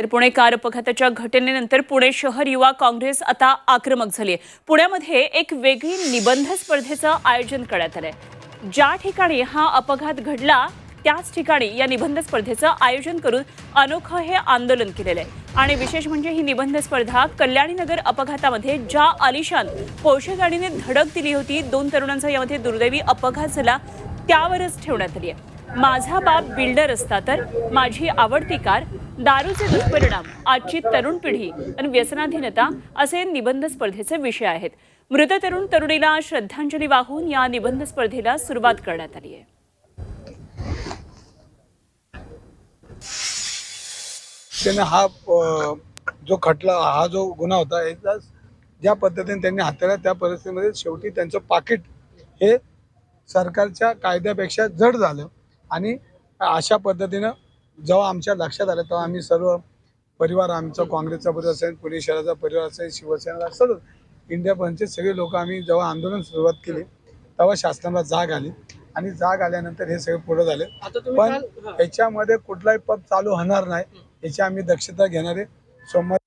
तर पुणे कार अपघाताच्या घटनेनंतर पुणे शहर युवा काँग्रेस आता आक्रमक झाली आहे पुण्यामध्ये एक वेगळी निबंध स्पर्धेचं आयोजन करण्यात आलंय. ज्या ठिकाणी हा अपघात घडला त्याच ठिकाणी या निबंध स्पर्धेचं आयोजन करून अनोखं हे आंदोलन केलेलं आहे आणि विशेष म्हणजे ही निबंध स्पर्धा कल्याणीनगर अपघातामध्ये ज्या आलिशान पोर्शे गाडीने धडक दिली होती दोन तरुणांचा यामध्ये दुर्दैवी अपघात झाला त्यावरच ठेवण्यात आली आहे माझा बाप बिल्डर असता तर माझी आवडती कार दारूचे दुष्परिणाम आजची तरुण पिढी आणि व्यसनाधीनता असे निबंध स्पर्धेचे विषय आहेत. मृत तरुण तरुणीला श्रद्धांजली वाहून या निबंध स्पर्धेला सुरुवात करण्यात आली आहे. त्यांना हा जो खटला हा जो गुन्हा होता याचा ज्या पद्धतीने त्यांनी हाताळला त्या परिस्थितीमध्ये शेवटी त्यांचं पाकिट हे सरकारच्या कायद्यापेक्षा जड झालं. आणि अशा पद्धतीनं जेव्हा आमच्या लक्षात आलं तेव्हा आम्ही सर्व परिवार आमचा काँग्रेसचा परिवार असेल पुणे शहराचा परिवार असेल शिवसेना सर्व इंडिया पंचायत सगळे लोक आम्ही जेव्हा आंदोलन सुरुवात केली तेव्हा शासनाला जाग आली. आणि जाग आल्यानंतर हे सगळे पुढे झाले. पण. याच्यामध्ये कुठलाही पब चालू होणार नाही याची आम्ही दक्षता घेणार सोमवार